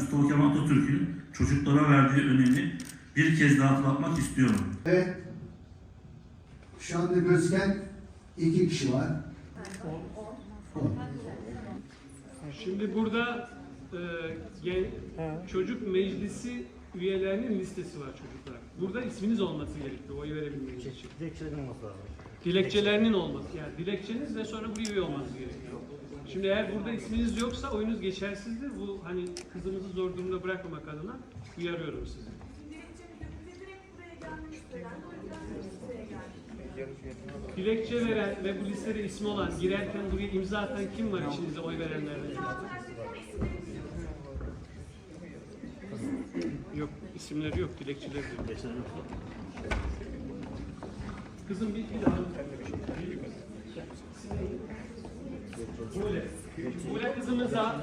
Mustafa Kemal Atatürk'ün çocuklara verdiği önemi bir kez daha hatırlatmak istiyorum. Evet. Şu anda gözüken iki kişi var. On. Şimdi burada e, gen- çocuk meclisi üyelerinin listesi var çocuklar. Burada isminiz olması gerekiyor oy verebilmeniz için. Dilekçelerin olması lazım. Dilekçelerinin olması yani dilekçeniz ve sonra buraya üye olmanız gerekiyor. Şimdi eğer burada isminiz yoksa oyunuz geçersizdir. Bu hani kızımızı zor durumda bırakmamak adına uyarıyorum sizi. Dilekçe veren ve bu listede ismi olan girerken buraya imza atan kim var içinizde oy verenlerden? Yok isimleri yok dilekçeleri yok. Kızım bir, bir daha. Bule. Bule kızımıza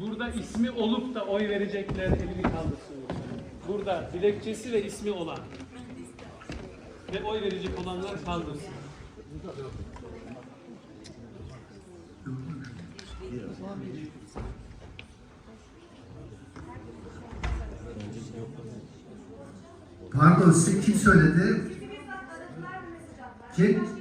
burada ismi olup da oy verecekler elini kaldırsın. Burada dilekçesi ve ismi olan ve oy verecek olanlar kaldırsın. Pardon size kim söyledi? Kim?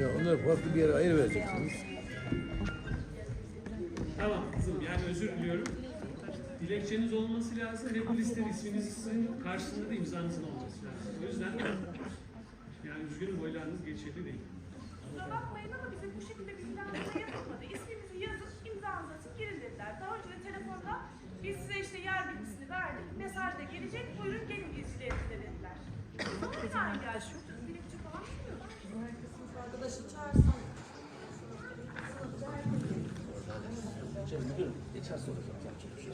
Ya onları farklı bir yere ayır vereceksiniz. Tamam kızım yani özür diliyorum. Dilekçeniz olması lazım ve bu listede isminizin karşısında da imzanızın olması lazım. O yüzden yani üzgünüm oylarınız geçerli değil. Kusura bakmayın ama bize bu şekilde bilgilendirme yapılmadı. İsminizi yazın, imzanızı atın, girin dediler. Daha önce de telefonda biz size işte yer bilgisini verdik, mesaj da gelecek, buyurun gelin izleyinize dediler. Sonra yani geldik. Dilekçe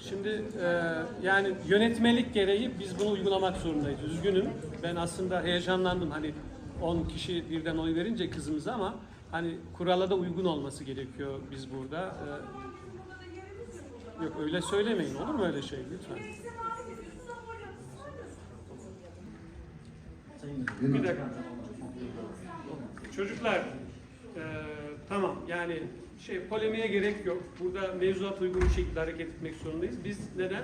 Şimdi e, yani yönetmelik gereği biz bunu uygulamak zorundayız. Üzgünüm. Ben aslında heyecanlandım hani 10 kişi birden oy verince kızımıza ama hani kurala da uygun olması gerekiyor biz burada. E, yok öyle söylemeyin olur mu öyle şey lütfen. Bir dakika. Çocuklar, eee, tamam yani şey polemiğe gerek yok. Burada mevzuat uygun bir şekilde hareket etmek zorundayız. Biz neden?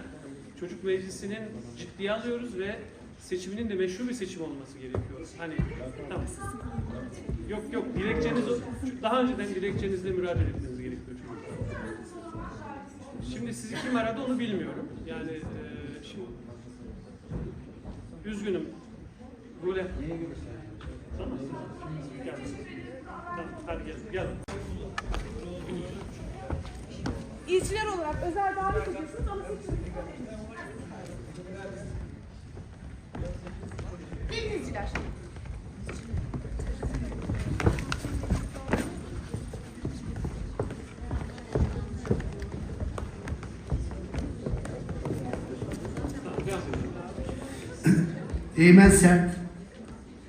Çocuk meclisinin ciddiye alıyoruz ve seçiminin de meşru bir seçim olması gerekiyor. Hani tamam. Yok yok dilekçeniz daha önceden dilekçenizle müracaat etmeniz gerekiyor çocuklar. Şimdi sizi kim aradı onu bilmiyorum. Yani eee, şimdi üzgünüm. Böyle. Tamam. İlçiler olarak özel davet ediyorsunuz ama seçim. Gelin izciler. Sert.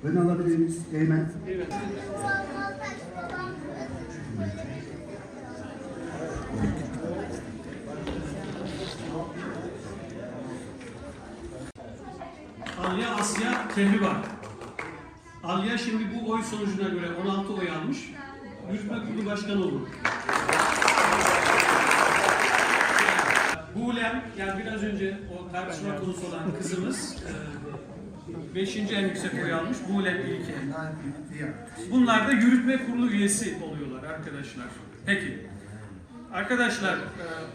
Ön alabilir miyiz? Eymen. Evet. Alya Asya Kehribar. Alya şimdi bu oy sonucuna göre 16 oy almış. Yürütme Kurulu Başkanı olur. Buğlem, yani biraz önce o tartışma konusu olan kızımız 5. en yüksek oy almış. Buğlem İlke. Bunlar da yürütme kurulu üyesi oluyorlar arkadaşlar. Peki. Arkadaşlar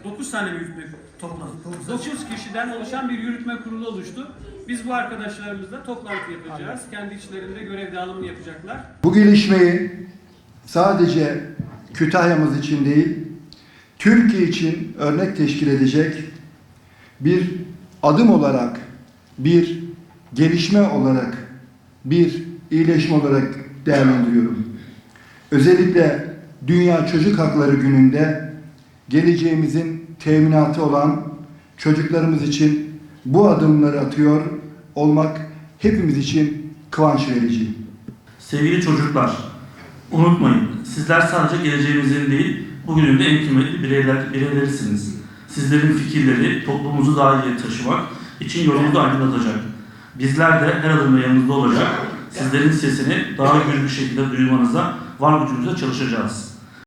9 tane yürütme toplam. 9 kişiden oluşan bir yürütme kurulu oluştu. Biz bu arkadaşlarımızla toplantı yapacağız. Kendi içlerinde görev dağılımını yapacaklar. Bu gelişmeyi sadece Kütahya'mız için değil, Türkiye için örnek teşkil edecek bir adım olarak, bir gelişme olarak, bir iyileşme olarak değerlendiriyorum. Özellikle Dünya Çocuk Hakları Günü'nde geleceğimizin teminatı olan çocuklarımız için bu adımları atıyor olmak hepimiz için kıvanç verici. Sevgili çocuklar, unutmayın sizler sadece geleceğimizin değil, bugünün de en kıymetli bireyler, bireylerisiniz. Sizlerin fikirleri toplumumuzu daha iyi taşımak için yolumuzu aydınlatacak. Bizler de her adımda yanınızda olacak, Sizlerin sesini daha gür bir şekilde duyurmanıza var gücümüzle çalışacağız.